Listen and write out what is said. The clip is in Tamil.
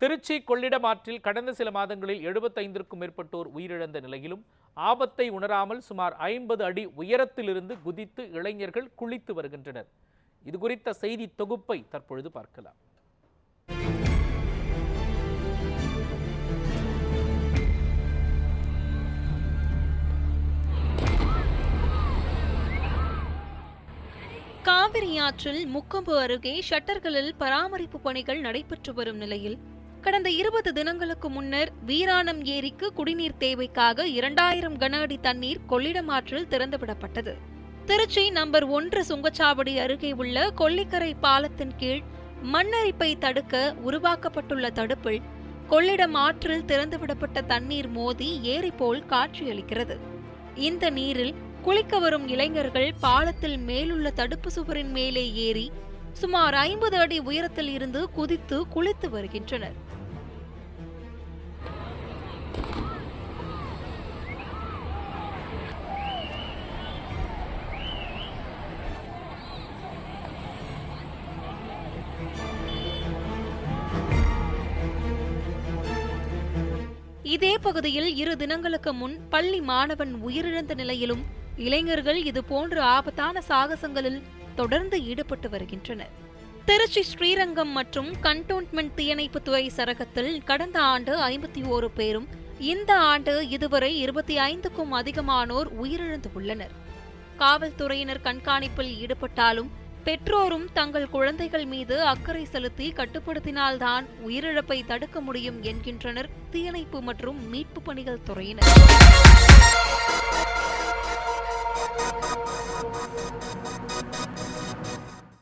திருச்சி கொள்ளிடம் ஆற்றில் கடந்த சில மாதங்களில் எழுபத்தைந்திற்கும் மேற்பட்டோர் உயிரிழந்த நிலையிலும் ஆபத்தை உணராமல் சுமார் ஐம்பது அடி உயரத்திலிருந்து குதித்து இளைஞர்கள் குளித்து வருகின்றனர். இது குறித்த செய்தி தொகுப்பை தற்பொழுது பார்க்கலாம். காவிரி ஆற்றில் முக்கொம்பு அருகே ஷட்டர்களில் பராமரிப்பு பணிகள் நடைபெற்று வரும் நிலையில் கடந்த இருபது தினங்களுக்கு முன்னர் வீராணம் ஏரிக்கு குடிநீர் தேவைக்காக இரண்டாயிரம் கன அடி தண்ணீர் கொள்ளிடம் ஆற்றில் திறந்துவிடப்பட்டது. திருச்சி நம்பர் ஒன்று சுங்கச்சாவடி அருகே உள்ள கொல்லிக்கரை பாலத்தின் கீழ் மண்ணரிப்பை தடுக்க உருவாக்கப்பட்டுள்ள தடுப்பில் கொள்ளிடம் ஆற்றில் திறந்துவிடப்பட்ட தண்ணீர் மோதி ஏரி போல் காட்சியளிக்கிறது. இந்த நீரில் குளிக்க வரும் இளைஞர்கள் பாலத்தில் மேலுள்ள தடுப்பு சுவரின் மேலே ஏறி சுமார் ஐம்பது அடி உயரத்தில் இருந்து குதித்து குளித்து வருகின்றனர். இதே பகுதியில் இரு தினங்களுக்கு முன் பள்ளி மாணவன் உயிரிழந்த நிலையிலும் இளைஞர்கள் இது போன்ற ஆபத்தான சாகசங்களில் தொடர்ந்து ஈடுபட்டு வருகின்றனர். திருச்சி ஸ்ரீரங்கம் மற்றும் கண்டோன்மெண்ட் தீயணைப்பு துறை சரகத்தில் கடந்த ஆண்டு ஐம்பத்தி ஓரு பேரும் இந்த ஆண்டு இதுவரை இருபத்தி ஐந்துக்கும் அதிகமானோர் உயிரிழந்து உள்ளனர் காவல்துறையினர் கண்காணிப்பில் ஈடுபட்டாலும் பெற்றோரும் தங்கள் குழந்தைகள் மீது அக்கறை செலுத்தி கட்டுப்படுத்தினால்தான் உயிரிழப்பை தடுக்க முடியும் என்கின்றனர் தீயணைப்பு மற்றும் மீட்பு பணிகள் துறையினர்.